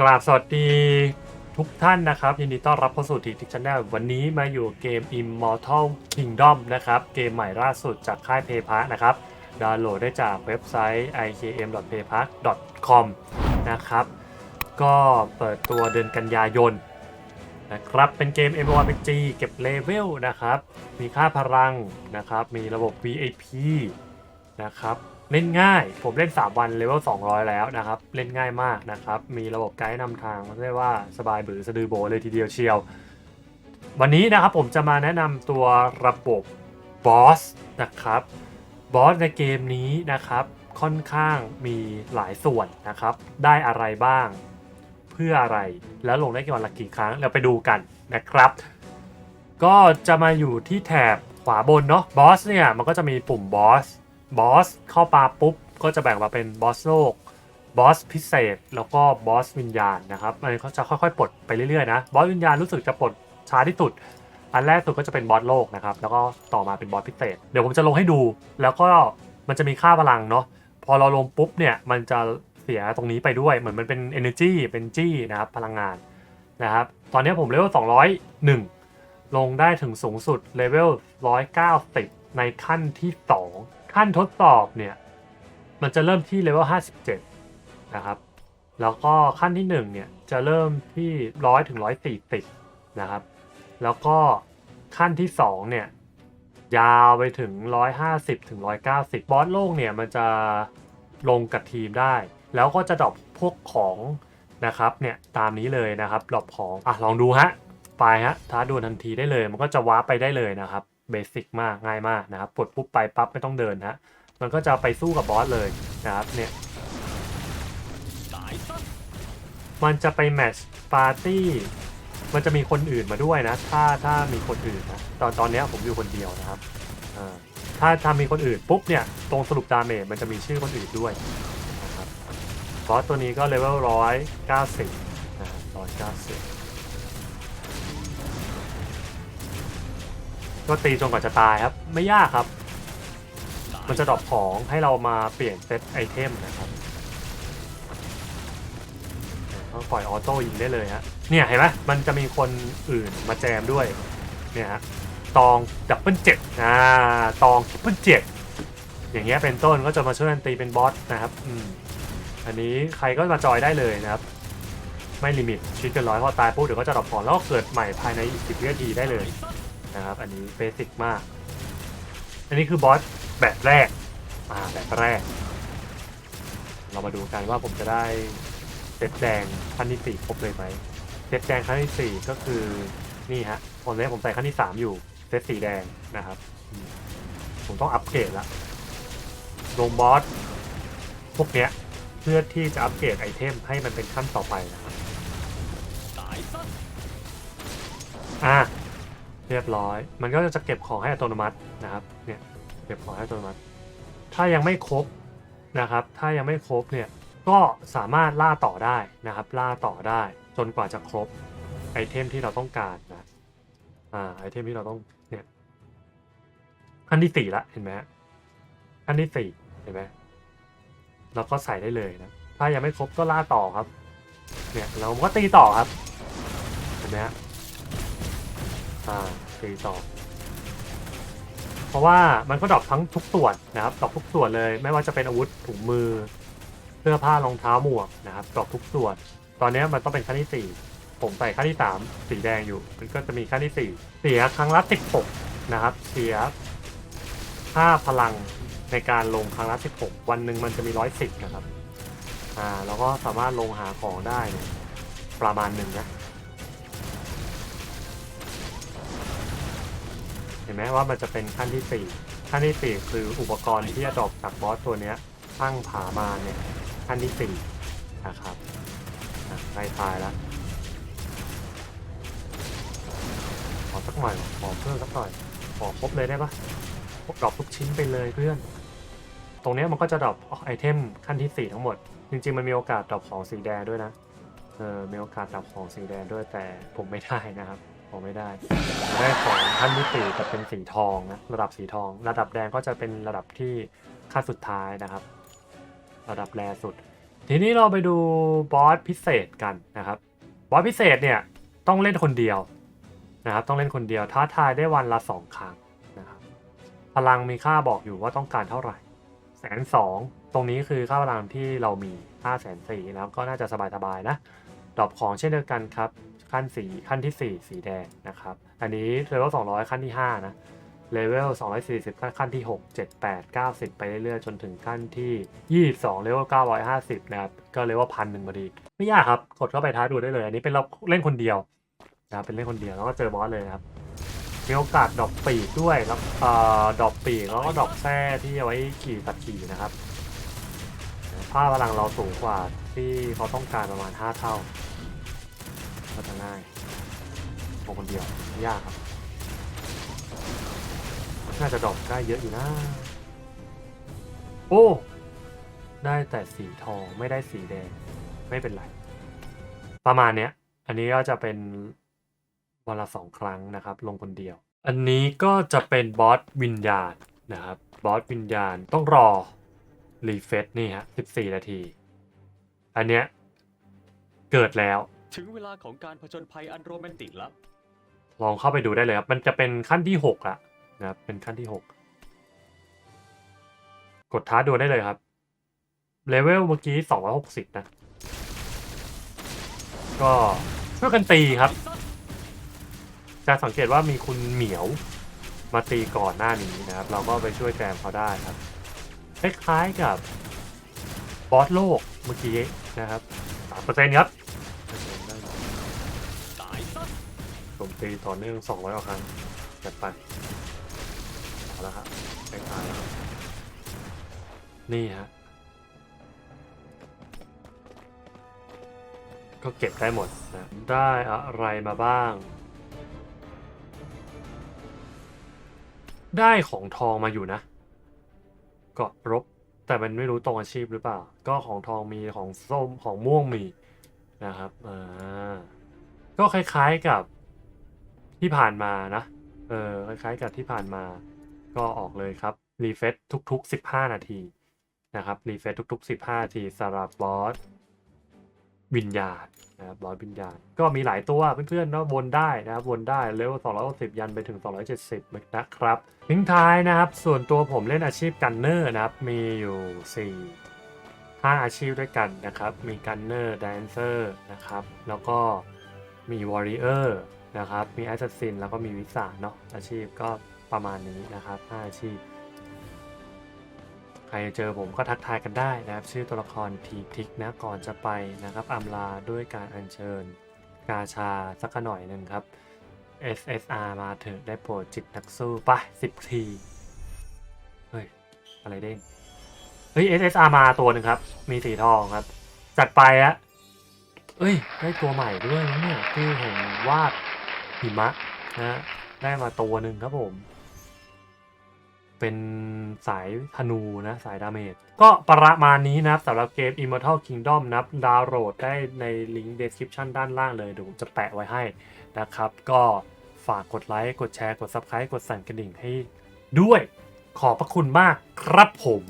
กราบสวัสดีทุกท่านนะครับ ยินดีต้อนรับเข้าสู่ทีทิกชันแนลวันนี้มาอยู่เกม Immortal Kingdom นะครับ เกมใหม่ล่าสุดจากค่าย p a y p a s นะครับ ดาวน์โหลดได้จากเว็บไซต์ ikm.paypass.com นะครับ ก็เปิดตัวเดือนกันยายนนะครับ เป็นเกม MMORPG เก็บเลเวลนะครับ มีค่าพลังนะครับ มีระบบ VIP นะครับ เล่นง่าย ผมเล่น 3 วันเลเวล200 แล้วนะครับ เล่นง่ายมากนะครับ มีระบบไกด์นำทางเรียกว่าสบายบือสะดือโบเลยทีเดียวเชียว วันนี้นะครับผมจะมาแนะนำตัวระบบบอสนะครับบอสในเกมนี้นะครับค่อนข้างมีหลายส่วนนะครับ ได้อะไรบ้าง เพื่ออะไรแล้วลงได้กี่วันละกี่ครั้งเราไปดูกันนะครับ ก็จะมาอยู่ที่แถบขวาบนเนาะบอสเนี่ยมันก็จะมีปุ่มบอส บอสเข้าปาปุ๊บ ก็จะแบ่งมาเป็นบอสโลกบอสพิเศษ แล้วก็บอสวิญญาณนะครับมันก็จะค่อยๆปลดไปเรื่อยๆนะบอสวิญญาณรู้สึกจะปลดช้าที่สุด อันแรกสุดก็จะเป็นบอสโลกนะครับแล้วก็ต่อมาเป็นบอสพิเศษ เดี๋ยวผมจะลงให้ดู แล้วก็มันจะมีค่าพลังเนาะพอเราลงปุ๊บเนี่ยมันจะเสียตรงนี้ไปด้วยเหมือนมันเป็น energy เป็นจี้นะครับพลังงานนะครับตอนนี้ผมเลเวล201 ลงได้ถึงสูงสุดเลเวล190 ในขั้นที่ 2 ขั้นทดสอบเนี่ย มันจะเริ่มที่เลเวล57 นะครับ แล้วก็ขั้นที่1เนี่ยจะเริ่มที่ 100 ถึง 140 นะครับ แล้วก็ขั้นที่2เนี่ยยาวไปถึง 150 ถึง 190 บอสโลกเนี่ยมันจะลงกับทีมได้ แล้วก็จะดรอปพวกของนะครับเนี่ยตามนี้เลยนะครับดรอปของอะลองดูฮะไปฮะท้าดวลทันทีได้เลย มันก็จะว้าร์ปไปได้เลยนะครับ เบสิกมากง่ายมากนะครับกดปุ๊บไปปั๊บไม่ต้องเดินฮะมันก็จะไปสู้กับบอสเลยนะครับเนี่ยมันจะไปแมตช์ปาร์ตี้มันจะมีคนอื่นมาด้วยนะ ถ้าถ้ามีคนอื่นนะตอนตอนนี้ผมอยู่คนเดียวนะครับถ้าถ้ามีคนอื่นปุ๊บเนี่ยตรงสรุปดาเมจมันจะมีชื่อคนอื่นด้วยนะครับบอสตัวนี้ก็เลเวลร้อยเก้าสิบนะครับร้อยเก้าสิบ ก็ตีจนกว่าจะตายครับ ไม่ยากครับ มันจะดรอปของให้เรามาเปลี่ยนเซตไอเทมนะครับต้องปล่อยออโต้ยิงได้เลยฮะเนี่ยเห็นไหมมันจะมีคนอื่นมาแจมด้วยเนี่ยฮะตองดับเบิลเจ็ดอ่าตองทริปเปิลเจ็ดอย่างเงี้ยเป็นต้นก็จะมาช่วยกันตีเป็นบอสนะครับอืมอันนี้ใครก็มาจอยได้เลยนะครับ ไม่ลิมิตชีวิตเกินร้อยพอตายปุ๊บเดี๋ยวก็จะดรอปของแล้วก็เกิดใหม่ภายในอีกสิบวินาทีได้เลย นะครับ อันนี้เบสิกมาก อันนี้คือบอสแบบแรกอ่าแบบแรก เรามาดูกันว่าผมจะได้เซตแดงขั้นที่สี่ครบเลยไหมเซตแดงขั้นที่สี่ก็คือนี่ฮะตอนนี้ผมใส่ขั้นที่สามอยู่เซตสีแดงนะครับ ผมต้องอัปเกรดละลงบอสพวกเนี้ยเพื่อที่จะอัปเกรดไอเทมให้มันเป็นขั้นต่อไปนะครับอะ รียบร้อย มันก็จะเก็บของให้อัตโนมัตินะครับ เนี่ย เก็บของให้อัตโนมัติ ถ้ายังไม่ครบนะครับ ถ้ายังไม่ครบเนี่ย ก็สามารถล่าต่อได้นะครับ ล่าต่อได้จนกว่าจะครบไอเทมที่เราต้องการนะ อ่า ไอเทมที่เราต้อง เนี่ย ขั้นที่สี่ละ เห็นไหมขั้นที่สี่เห็นไหมเราก็ใส่ได้เลยนะ ถ้ายังไม่ครบก็ล่าต่อครับ เนี่ย เราก็ตีต่อครับ เห็นไหมฮะ อ่าตีต่อ เพราะว่ามันก็ดรอปทั้งทุกส่วนนะครับดรอปทุกส่วนเลย ไม่ว่าจะเป็นอาวุธถุงมือเสื้อผ้ารองเท้าหมวกนะครับดรอปทุกส่วน ตอนนี้มันต้องเป็นขั้นที่ 4 ผมใส่ขั้นที่ 3 สีแดงอยู่ มันก็จะมีขั้นที่ 4 เสียครั้งละ16นะครับเสียค่าพลังในการลงครั้งละ16 วันหนึ่งมันจะมี 110 นะครับ อ่า แล้วก็สามารถลงหาของได้เนี่ยประมาณหนึ่งนะ นไหมว่ามันจะเป็นขั้นที่ 4 ขั้นที่ 4 คืออุปกรณ์ที่จะดรอปจากบอสตัวเนี้ยตั้งผามาเนี่ยขั้นที่สี่นะครับใกล้ตายแล้วขอสักหน่อยขอเพิ่มสักหน่อยขอครบเลยได้ปะดรอปทุกชิ้นไปเลยเพื่อน ตรงนี้มันก็จะดรอปไอเทมขั้นที่ 4 ทั้งหมด จริง ๆ มันมีโอกาสดรอปของสีแดงด้วยนะเออมีโอกาสดรอปของสีแดงด้วยแต่ผมไม่ได้นะครับ ผมไม่ได้ได้ของขั้นที่สี่แต่เป็นสีทองนะระดับสีทอง ระดับแดงก็จะเป็นระดับที่ขั้นสุดท้ายนะครับ ระดับแรสุด ทีนี้เราไปดูบอสพิเศษกันนะครับบอสพิเศษเนี่ยต้องเล่นคนเดียวนะครับ ต้องเล่นคนเดียวท้าทายได้วันละสองครั้งนะครับ พลังมีค่าบอกอยู่ว่าต้องการเท่าไหร่แสนสองตรงนี้คือค่าพลังที่เรามีห้าแสนสี่นะครับก็น่าจะสบายๆนะดรอปของเช่นเดียวกันครับ ขั้นสีขั้นที่ 4 สีแดงนะครับ อันนี้เลเวล200 ขั้นที่ 5 นะ เลเวล240ขั้นขั้นที่ 6 7 8 90 ไปเรื่อยๆ จนถึงขั้นที่ 22 เลเวล950 นะครับ ก็เลเวลพันหนึ่งพอดี ไม่ยากครับ กดเข้าไปท้าดูได้เลย อันนี้เป็นเราเล่นคนเดียวนะครับเป็นเล่นคนเดียวแล้วก็เจอบอสเลยครับมีโอกาสดอปปีกด้วยแล้วเอ่อดอปปีกแล้วก็ดอปแส้ที่เอาไว้ขี่ตัดขี่นะครับผ้าพลังเราสูงกว่าที่เขาต้องการประมาณ 5 เท่า ก็จะง่ายโคนเดียวยากครับน่าจะดรอปได้เยอะอยู่นะ โอ้ ได้แต่สีทองไม่ได้สีแดง ไม่เป็นไร ประมาณเนี้ย อันนี้ก็จะเป็นวันละสองครั้งนะครับ ลงคนเดียว อันนี้ก็จะเป็นบอสวิญญาณนะครับ บอสวิญญาณต้องรอ รีเฟซนี่ฮะ 14 นาที อันเนี้ยเกิดแล้ว ถึงเวลาของการผจญภัยอันโรแมนติกแล้ว ลองเข้าไปดูได้เลยครับ มันจะเป็นขั้นที่หกอะนะครับ เป็นขั้นที่หกกดท้าดูได้เลยครับ เลเวลเมื่อกี้สองร้อยหกสิบนะ ก็ช่วยกันตีครับ จะสังเกตว่ามีคุณเหมียวมาตีก่อนหน้านี้นะครับ เราก็ไปช่วยแกมเขาได้ครับ คล้ายๆกับบอสโลกเมื่อกี้นะครับสามเปอร์เซ็นต์ครับ มตีต่อเนื่อง200กว่าครั้งจัดไปเอาละครับใกล้ตายแล้วนี่ฮะก็เก็บได้หมดนะได้อะไรมาบ้าง ได้ของทองมาอยู่นะกาะรบแต่มันไม่รู้ตรงอาชีพหรือเปล่า ก็ของทองมีของส้มของม่วงมีนะครับอ่าก็คล้ายๆกับ ที่ผ่านมานะ เออคล้ายๆกับที่ผ่านมา ก็ออกเลยครับรีเฟซทุกๆ 15 นาทีนะครับรีเฟซทุก ๆ 15 นาทีสำหรับบอสวิญญาณนะครับบอสวิญญาณ ก็มีหลายตัวเพื่อนๆเนาะวนได้นะครับวนได้เลเวล260 ยันไปถึง 270นะครับทิ้งท้ายนะครับ ส่วนตัวผมเล่นอาชีพกันเนอร์นะครับ มีอยู่ 4 5 อาชีพด้วยกันนะครับ มีกันเนอร์แดนเซอร์นะครับ แล้วก็มีวอริเออร์ นะครับ มีแอสซัสซินแล้วก็มีวิสาเนาะอาชีพก็ประมาณนี้นะครับ5อาชีพ ใครเจอผมก็ทักทายกันได้นะครับ ชื่อตัวละครทีทิกนะก่อนจะไปนะครับอำลาด้วยการอัญเชิญ กาชาสักหน่อยหนึ่งครับ SSR มาเถอะได้โปรดจิตนักสู้ไป10ทีเฮ้ย อะไรเด้งเฮ้ย SSR มาตัวหนึ่งครับ มีสีทองครับ จัดไปอะเอ้ย ได้ตัวใหม่ด้วยนะเนี่ยที่แห่งวาด หิมะนะได้มาตัวหนึ่งครับผม เป็นสายธนูนะสายดาเมจ ก็ประมาณนี้นะครับสำหรับเกม Immortal Kingdom นะครับดาวน์โหลดได้ในลิงก์ description ด้านล่างเลยเดี๋ยวผมจะแปะไว้ให้นะครับ ก็ฝากกดไลค์กดแชร์กด Subscribe กดสั่นกระดิ่งให้ด้วยขอบพระคุณมากครับผม